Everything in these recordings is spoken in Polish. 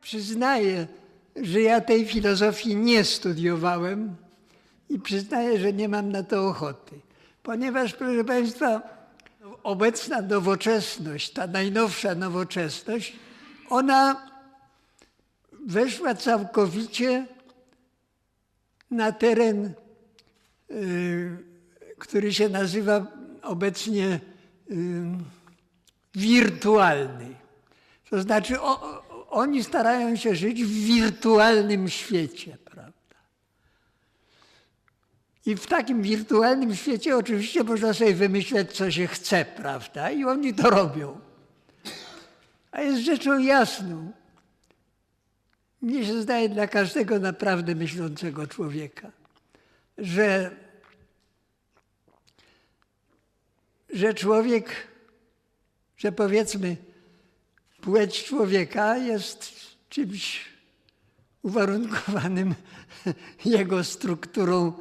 Przyznaję, że ja tej filozofii nie studiowałem i przyznaję, że nie mam na to ochoty. Ponieważ, proszę Państwa, obecna nowoczesność, ta najnowsza nowoczesność, ona weszła całkowicie na teren, y, który się nazywa obecnie y, wirtualny. To znaczy, o, oni starają się żyć w wirtualnym świecie, prawda? I w takim wirtualnym świecie oczywiście można sobie wymyśleć, co się chce, prawda? I oni to robią. A jest rzeczą jasną, mnie się zdaje dla każdego naprawdę myślącego człowieka, że, że człowiek, że powiedzmy, płeć człowieka jest czymś uwarunkowanym jego strukturą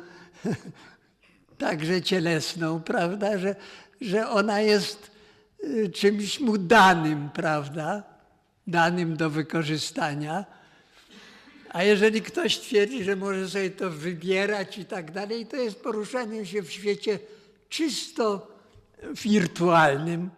także cielesną, prawda, że, że ona jest y, czymś mu danym, prawda, danym do wykorzystania. A jeżeli ktoś twierdzi, że może sobie to wybierać i tak dalej, to jest poruszanie się w świecie czysto wirtualnym,